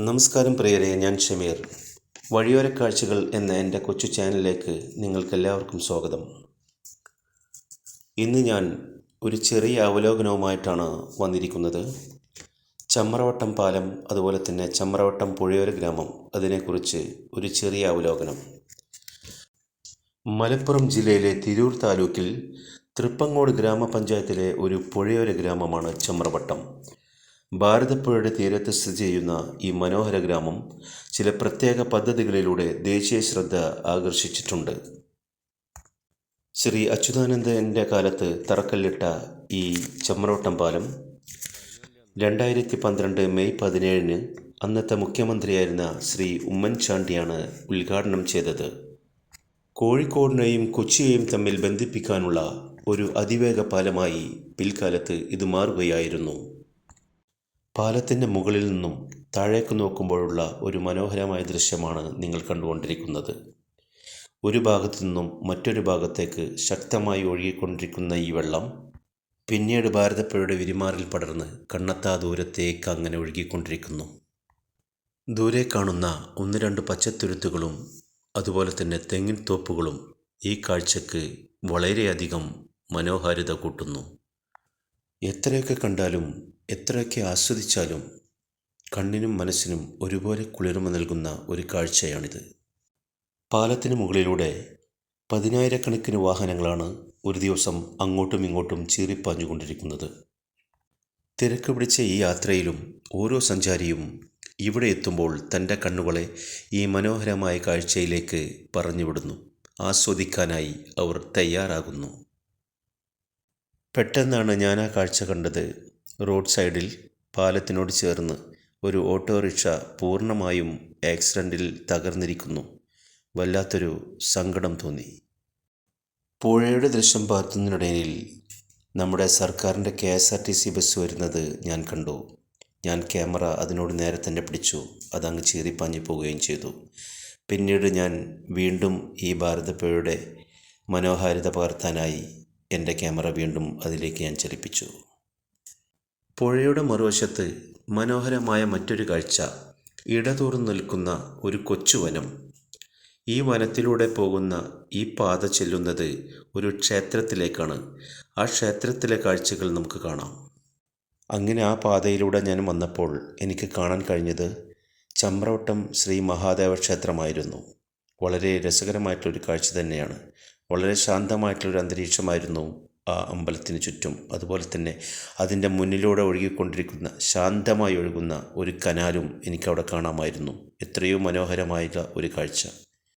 നമസ്കാരം പ്രിയരെ ഞാൻ ഷമീർ. വഴിയോര കാഴ്ചകൾ എന്ന എന്റെ കൊച്ചു ചാനലിലേക്ക് നിങ്ങൾക്കെല്ലാവർക്കും സ്വാഗതം. ഇന്ന് ഞാൻ ഒരു ചെറിയ അവലോകനവുമായിട്ടാണ് വന്നിരിക്കുന്നത്. ചമ്മറവട്ടം പാലം അതുപോലെ തന്നെ ചമ്മറവട്ടം പുഴയോര ഗ്രാമം അതിനെക്കുറിച്ച് ഒരു ചെറിയ അവലോകനം. മലപ്പുറം ജില്ലയിലെ തിരൂർ താലൂക്കിൽ തൃപ്പങ്ങോട് ഗ്രാമപഞ്ചായത്തിലെ ഒരു പുഴയോര ഗ്രാമമാണ് ചമ്രവട്ടം. ഭാരതപ്പുഴയുടെ തീരത്ത് സ്ഥിതി ചെയ്യുന്ന ഈ മനോഹര ഗ്രാമം ചില പ്രത്യേക പദ്ധതികളിലൂടെ ദേശീയ ശ്രദ്ധ ആകർഷിച്ചിട്ടുണ്ട്. ശ്രീ അച്യുതാനന്ദന്റെ കാലത്ത് തറക്കല്ലിട്ട ഈ ചമ്മരോട്ടം പാലം രണ്ടായിരത്തി പന്ത്രണ്ട് മെയ് പതിനേഴിന് അന്നത്തെ മുഖ്യമന്ത്രിയായിരുന്ന ശ്രീ ഉമ്മൻചാണ്ടിയാണ് ഉദ്ഘാടനം ചെയ്തത്. കോഴിക്കോടിനെയും കൊച്ചിയെയും തമ്മിൽ ബന്ധിപ്പിക്കാനുള്ള ഒരു അതിവേഗ പാലമായി പിൽക്കാലത്ത് ഇത് മാറുകയായിരുന്നു. പാലത്തിന്റെ മുകളിൽ നിന്നും താഴേക്ക് നോക്കുമ്പോഴുള്ള ഒരു മനോഹരമായ ദൃശ്യമാണ് നിങ്ങൾ കണ്ടുകൊണ്ടിരിക്കുന്നത്. ഒരു ഭാഗത്തു നിന്നും മറ്റൊരു ഭാഗത്തേക്ക് ശക്തമായി ഒഴുകിക്കൊണ്ടിരിക്കുന്ന ഈ വെള്ളം പിന്നീട് ഭാരതപ്പുഴയുടെ വിരിമാറിൽ പടർന്ന് കണ്ണത്താ ദൂരത്തേക്ക് അങ്ങനെ ഒഴുകിക്കൊണ്ടിരിക്കുന്നു. ദൂരെ കാണുന്ന ഒന്ന് രണ്ട് പച്ചത്തുരുത്തുകളും അതുപോലെ തന്നെ തെങ്ങിൻ തോപ്പുകളും ഈ കാഴ്ചക്ക് വളരെയധികം മനോഹാരിത കൂട്ടുന്നു. എത്രയൊക്കെ കണ്ടാലും എത്രയൊക്കെ ആസ്വദിച്ചാലും കണ്ണിനും മനസ്സിനും ഒരുപോലെ കുളിർമ നൽകുന്ന ഒരു കാഴ്ചയാണിത്. പാലത്തിന് മുകളിലൂടെ പതിനായിരക്കണക്കിന് വാഹനങ്ങളാണ് ഒരു ദിവസം അങ്ങോട്ടും ഇങ്ങോട്ടും ചീറിപ്പാഞ്ഞുകൊണ്ടിരിക്കുന്നത്. തിരക്ക് പിടിച്ച ഈ യാത്രയിലും ഓരോ സഞ്ചാരിയും ഇവിടെ എത്തുമ്പോൾ തന്റെ കണ്ണുകളെ ഈ മനോഹരമായ കാഴ്ചയിലേക്ക് പറഞ്ഞുവിടുന്നു. ആസ്വദിക്കാനായി അവർ തയ്യാറാകുന്നു. പെട്ടെന്നാണ് ഞാൻ ആ കാഴ്ച കണ്ടത്. റോഡ് സൈഡിൽ പാലത്തിനോട് ചേർന്ന് ഒരു ഓട്ടോറിക്ഷ പൂർണമായും ആക്സിഡന്റിൽ തകർന്നിരിക്കുന്നു. വല്ലാത്തൊരു സങ്കടം തോന്നി. പുഴയുടെ ദൃശ്യം പാർത്തുന്നതിനിടയിൽ നമ്മുടെ സർക്കാരിന്റെ K S R T C bus വരുന്നത് ഞാൻ കണ്ടു. ഞാൻ ക്യാമറ അതിനോട് നേരെ തന്നെ പിടിച്ചു. അതങ്ങ് ചീറിപ്പാഞ്ഞു പോവുകയും ചെയ്തു. പിന്നീട് ഞാൻ വീണ്ടും ഈ ഭാരതപ്പുഴയുടെ മനോഹാരിത പകർത്താനായി എന്റെ ക്യാമറ വീണ്ടും അതിലേക്ക് ഞാൻ ചലിപ്പിച്ചു. പുഴയുടെ മറുവശത്ത് മനോഹരമായ മറ്റൊരു കാഴ്ച ഇടതൂർന്നു നിൽക്കുന്ന ഒരു കൊച്ചുവനം. ഈ വനത്തിലൂടെ പോകുന്ന ഈ പാത ചെല്ലുന്നത് ഒരു ക്ഷേത്രത്തിലേക്കാണ്. ആ ക്ഷേത്രത്തിലെ കാഴ്ചകൾ നമുക്ക് കാണാം. അങ്ങനെ ആ പാതയിലൂടെ ഞാൻ വന്നപ്പോൾ എനിക്ക് കാണാൻ കഴിഞ്ഞത് ചമ്രവട്ടം ശ്രീ മഹാദേവ ക്ഷേത്രമായിരുന്നു. വളരെ രസകരമായിട്ടുള്ളൊരു കാഴ്ച തന്നെയാണ്. വളരെ ശാന്തമായിട്ടുള്ളൊരു അന്തരീക്ഷമായിരുന്നു ആ അമ്പലത്തിന് ചുറ്റും. അതുപോലെ തന്നെ അതിന്റെ മുന്നിലൂടെ ഒഴുകിക്കൊണ്ടിരിക്കുന്ന ശാന്തമായി ഒഴുകുന്ന ഒരു കനാലും എനിക്കവിടെ കാണാമായിരുന്നു. എത്രയോ മനോഹരമായ ഒരു കാഴ്ച.